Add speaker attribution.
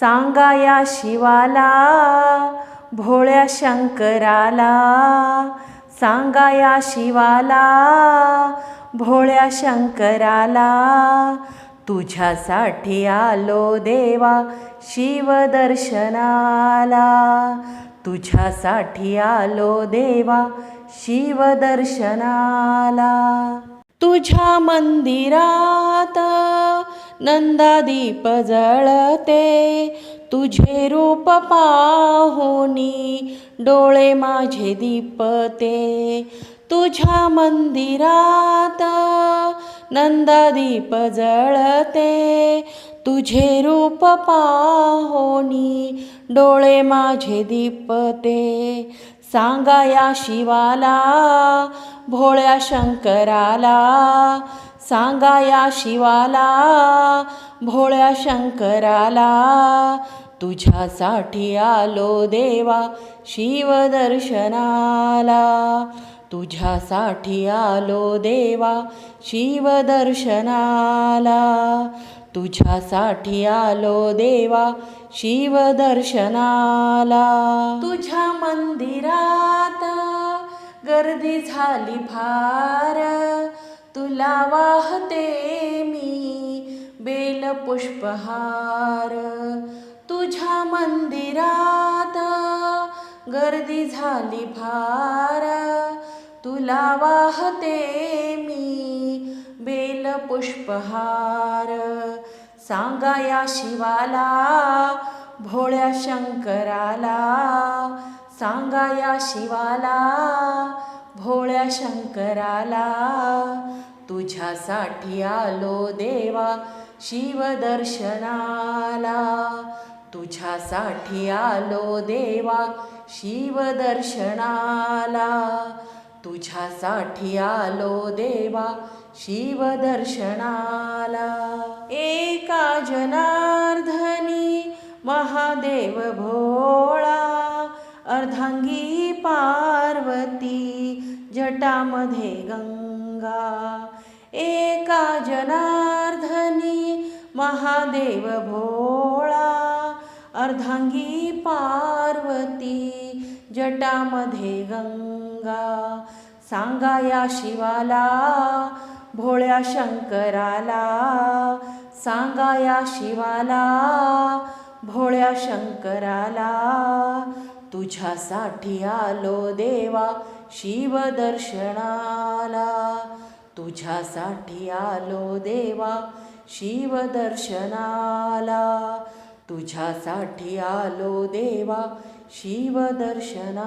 Speaker 1: सांगा या शिवाला भोळ्या शंकराला. सांगा या शिवाला भोळ्या शंकराला. तुझ्यासाठी आलो देवा शिवदर्शनाला. तुझ्यासाठी आलो देवा शिवदर्शनाला. तुझ्या मंदिरात नंदादीप जळते. तुझे रूप पाहुनी डोळे माझे दीपते. तुझ्या मंदिरात नंदादीप जळते. तुझे रूप पाहोनी डोळे माझे दीपते. सांगा या शिवाला भोळ्या शंकराला सांगा या शिवाला भोळ्या शंकराला तुझ्यासाठी आलो देवा शिवदर्शनाला. तुझ्यासाठी आलो देवा शिवदर्शनाला. तुझ्यासाठी आलो देवा शिवदर्शनाला. तुझ्या मंदिरात गर्दी झाली फार तुला वाहते मी बेल पुष्पहार. तुझ्या मंदिरात गर्दी झाली फार तुला वाहते मी बेल पुष्पहार. सांगा या शिवाला भोळ्या शंकराला. सांगा या शिवाला भोळ्या शंकराला. तुझ्यासाठी आलो देवा शिवदर्शनाला. तुझ्यासाठी आलो देवा शिवदर्शनाला. तुझ्यासाठी आलो देवा शिवदर्शनाला. एका जनार्दनी महादेव भोळा अर्धांगी पार्वती जटामध्ये गंगा एका जनार्धनी महादेव भोळा. अर्धांगी पार्वती जटामध्ये गंगा सांगा या शिवाला भोळ्या शंकराला. सांगा या शिवाला भोळ्या शंकराला. तुझ्यासाठी आलो देवा शिवदर्शनाला तुझ्यासाठी आलो देवा शिवदर्शनाला तुझ्यासाठी आलो देवा शिवदर्शनाला